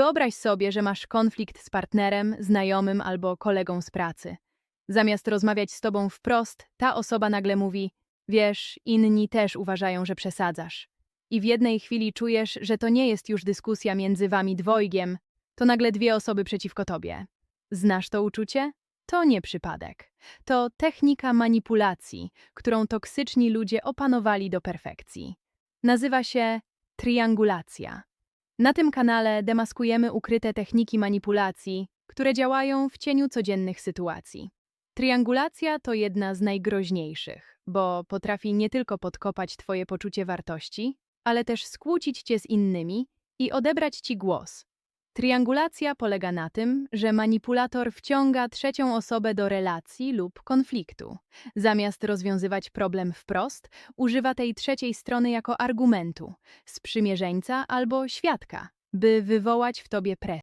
Wyobraź sobie, że masz konflikt z partnerem, znajomym albo kolegą z pracy. Zamiast rozmawiać z tobą wprost, ta osoba nagle mówi: Wiesz, inni też uważają, że przesadzasz. I w jednej chwili czujesz, że to nie jest już dyskusja między wami dwojgiem, to nagle dwie osoby przeciwko tobie. Znasz to uczucie? To nie przypadek. To technika manipulacji, którą toksyczni ludzie opanowali do perfekcji. Nazywa się triangulacja. Na tym kanale demaskujemy ukryte techniki manipulacji, które działają w cieniu codziennych sytuacji. Triangulacja to jedna z najgroźniejszych, bo potrafi nie tylko podkopać Twoje poczucie wartości, ale też skłócić Cię z innymi i odebrać Ci głos. Triangulacja polega na tym, że manipulator wciąga trzecią osobę do relacji lub konfliktu. Zamiast rozwiązywać problem wprost, używa tej trzeciej strony jako argumentu, sprzymierzeńca albo świadka, by wywołać w tobie presję.